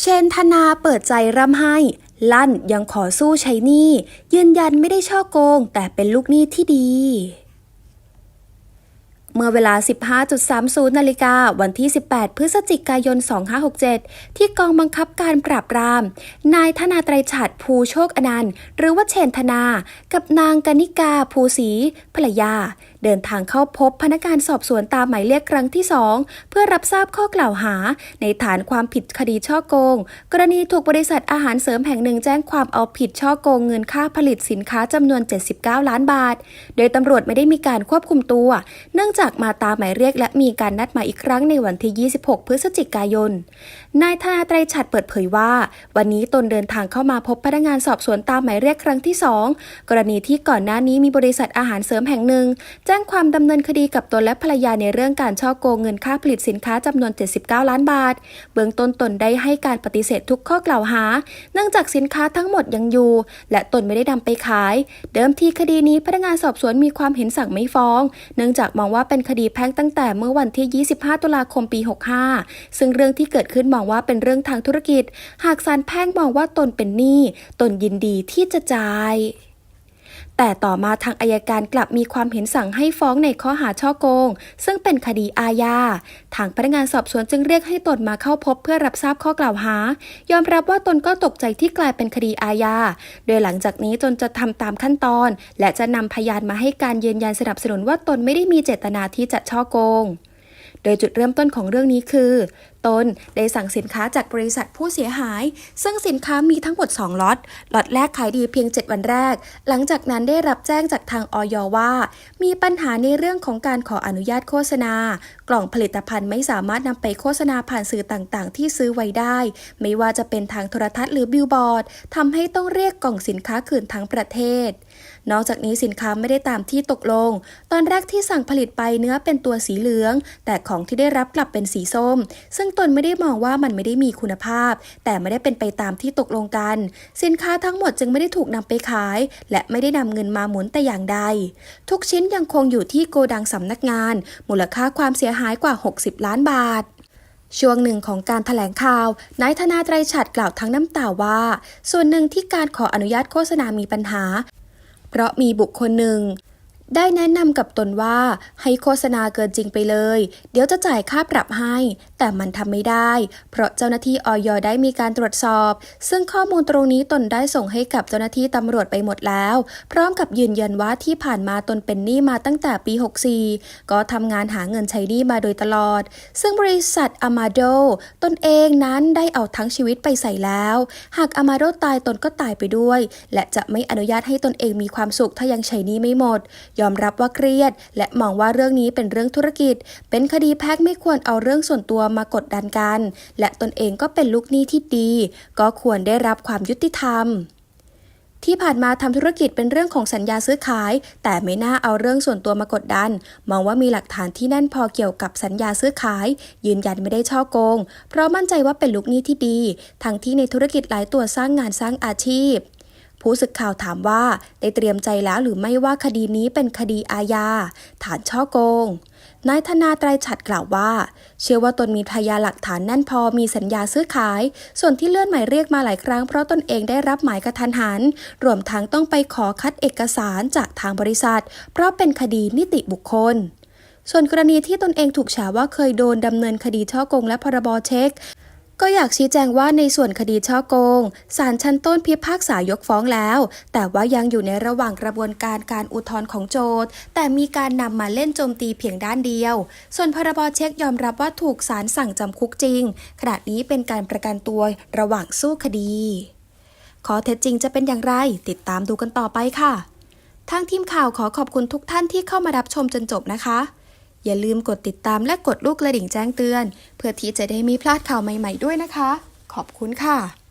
เชนธนาเปิดใจร่ำไห้ ลั่นยังขอสู้ใช้หนี้ ยืนยันไม่ได้ช่อโกง แต่เป็นลูกหนี้ที่ดี เมื่อเวลา 15.30 นาฬิกาวันที่ 18 พฤศจิกายน 2567 ที่กองบังคับการปราบปราม นายธนาไตรฉัตรภูโชคอนันต์ หรือว่าเชนธนา กับนางกนิกาภูศรีภรรยา เดินทางเข้าพบพนักงานสอบสวนตามหมายเรียกครั้งที่ 2 เพื่อรับทราบข้อกล่าวหา ในฐานความผิดคดีช่อโกง กรณีถูกบริษัทอาหารเสริมแห่งหนึ่งแจ้งความเอาผิดช่อโกงเงินค่าผลิตสินค้าจำนวน 79 ล้านบาท โดยตำรวจไม่ได้มีการควบคุมตัว เนื่องจากมาตามหมายเรียกและมีการนัดหมายอีกครั้งในวันที่ 26 พฤศจิกายน นายธนาไตรฉัตรเปิดเผยว่า วันนี้ตนเดินทางเข้ามาพบพนักงานสอบสวนตามหมายเรียกครั้งที่ 2 กรณีที่ก่อนหน้านี้มีบริษัทอาหารเสริมแห่งหนึ่ง แจ้งความดำเนินคดีกับตนและภรรยาในเรื่องการช่อโกงเงินค่าผลิตสินค้าจำนวน 79 ล้านบาท เบื้องต้นตนได้ให้การปฏิเสธทุกข้อกล่าวหา เนื่องจากสินค้าทั้งหมดยังอยู่ และตนไม่ได้นำไปขาย เดิมทีคดีนี้พนักงานสอบสวนมีความเห็นสั่งไม่ฟ้อง เนื่องจากมองว่าเป็นคดีแพ่งตั้งแต่เมื่อวันที่ 25 ตุลาคมปี 65 ซึ่งเรื่องที่เกิดขึ้นมองว่าเป็นเรื่องทางธุรกิจ หากศาลแพ่งมองว่าตนเป็นหนี้ ตนยินดีที่จะจ่าย แต่ต่อมาทางอายการกลับมีความเห็นสั่งให้ฟ้องในข้อหาช่อโกง ซึ่งเป็นคดีอาญา ทางพนักงานสอบสวนจึงเรียกให้ตนมาเข้าพบเพื่อรับทราบข้อกล่าวหา ยอมรับว่าตนก็ตกใจที่กลายเป็นคดีอาญา โดยหลังจากนี้ตนจะทำตามขั้นตอน และจะนำพยานมาให้การยืนยันสนับสนุนว่าตนไม่ได้มีเจตนาที่จะช่อโกง โดยจุดเริ่มต้นของเรื่องนี้คือตนได้สั่งสินค้าจากบริษัทผู้เสียหาย ซึ่งสินค้ามีทั้งหมด 2ล็อต ล็อตแรกขายดีเพียง 7 วันแรก หลังจากนั้นได้รับแจ้งจากทางออยว่า มีปัญหาในเรื่องของการขออนุญาตโฆษณา กล่องผลิตภัณฑ์ไม่สามารถนำไปโฆษณาผ่านสื่อต่างๆ ที่ซื้อไว้ได้ ไม่ว่าจะเป็นทางโทรทัศน์หรือบิลบอร์ดทำให้ต้องเรียกกล่องสินค้าคืนทั้งประเทศนอกจากนี้สินค้าไม่ได้ตามที่ตกลง ตอนแรกที่สั่งผลิตไปเนื้อเป็นตัวสีเหลือง แต่ของที่ได้รับกลับเป็นสีส้ม ซึ่งตนไม่ได้มองว่ามันไม่ได้มีคุณภาพ แต่ไม่ได้เป็นไปตามที่ตกลงกัน สินค้าทั้งหมดจึงไม่ได้ถูกนำไปขาย และไม่ได้นำเงินมาหมุนแต่อย่างใด ทุกชิ้นยังคงอยู่ที่โกดังสำนักงาน มูลค่าความเสียหายกว่า 60 ล้านบาทช่วงหนึ่งของการถแถลงข่าว นายธนาไตรฉัตรกล่าวทั้งน้ำตาว่า ส่วนหนึ่งที่การขออนุญาตโฆษณามีปัญหา เพราะมีบุคคลหนึ่ง ได้แนะนำกับตนว่าให้โฆษณาเกินจริงไปเลย เดี๋ยวจะจ่ายค่าปรับให้ แต่มันทำไม่ได้ เพราะเจ้าหน้าที่ออยได้มีการตรวจสอบ ซึ่งข้อมูลตรงนี้ตนได้ส่งให้กับเจ้าหน้าที่ตำรวจไปหมดแล้ว พร้อมกับยืนยันว่าที่ผ่านมาตนเป็นหนี้มาตั้งแต่ปี 64 ก็ทำงานหาเงินใช้หนี้มาโดยตลอด ซึ่งบริษัทอามาโดตนเองนั้นได้เอาทั้งชีวิตไปใส่แล้ว หากอามาโดตายตนก็ตายไปด้วย และจะไม่อนุญาตให้ตนเองมีความสุขถ้ายังใช้หนี้ไม่หมดยอมรับว่าเครียด และมองว่าเรื่องนี้เป็นเรื่องธุรกิจ เป็นคดีแพ่งไม่ควรเอาเรื่องส่วนตัวมากดดันกัน และตนเองก็เป็นลูกหนี้ที่ดี ก็ควรได้รับความยุติธรรมที่ผ่านมาทำธุรกิจเป็นเรื่องของสัญญาซื้อขาย แต่ไม่น่าเอาเรื่องส่วนตัวมากดดัน มองว่ามีหลักฐานที่แน่นพอเกี่ยวกับสัญญาซื้อขาย ยืนยันไม่ได้ช่อโกง เพราะมั่นใจว่าเป็นลูกหนี้ที่ดี ทั้งที่ในธุรกิจหลายตัวสร้างงานสร้างอาชีพ ผู้สึกข่าวถามว่าได้เตรียมใจแล้วหรือไม่ว่าคดีนี้เป็นคดีอาญาฐานช่อโกงนายธนาไตรฉัตรกล่าวว่า เชื่อว่าตนมีพยานหลักฐานแน่นพอมีสัญญาซื้อขาย ส่วนที่เลื่อนหมายเรียกมาหลายครั้งเพราะตนเองได้รับหมายกระทันหัน รวมทั้งต้องไปขอคัดเอกสารจากทางบริษัท เพราะเป็นคดีนิติบุคคล ส่วนกรณีที่ตนเองถูกแฉว่าเคยโดนดำเนินคดีช่อโกงและพรบเช็ค ก็อยากชี้แจงว่าในส่วนคดีช่อโกงศาลชั้นต้นพิพากษายกฟ้องแล้ว แต่ว่ายังอยู่ในระหว่างกระบวนการการอุทธรณ์ของโจทก์แต่มีการนำมาเล่นโจมตีเพียงด้านเดียว ส่วนพรบเช็คยอมรับว่าถูกศาลสั่งจำคุกจริง ขณะนี้เป็นการประกันตัวระหว่างสู้คดีข้อเท็จจริงจะเป็นอย่างไร ติดตามดูกันต่อไปค่ะ ทางทีมข่าวขอขอบคุณทุกท่านที่เข้ามารับชมจนจบนะคะ อย่าลืมกดติดตามและกดลูกกระดิ่งแจ้งเตือน เพื่อที่จะได้ไมีพลาดข่าวใหม่ ๆด้วยนะคะ ขอบคุณค่ะ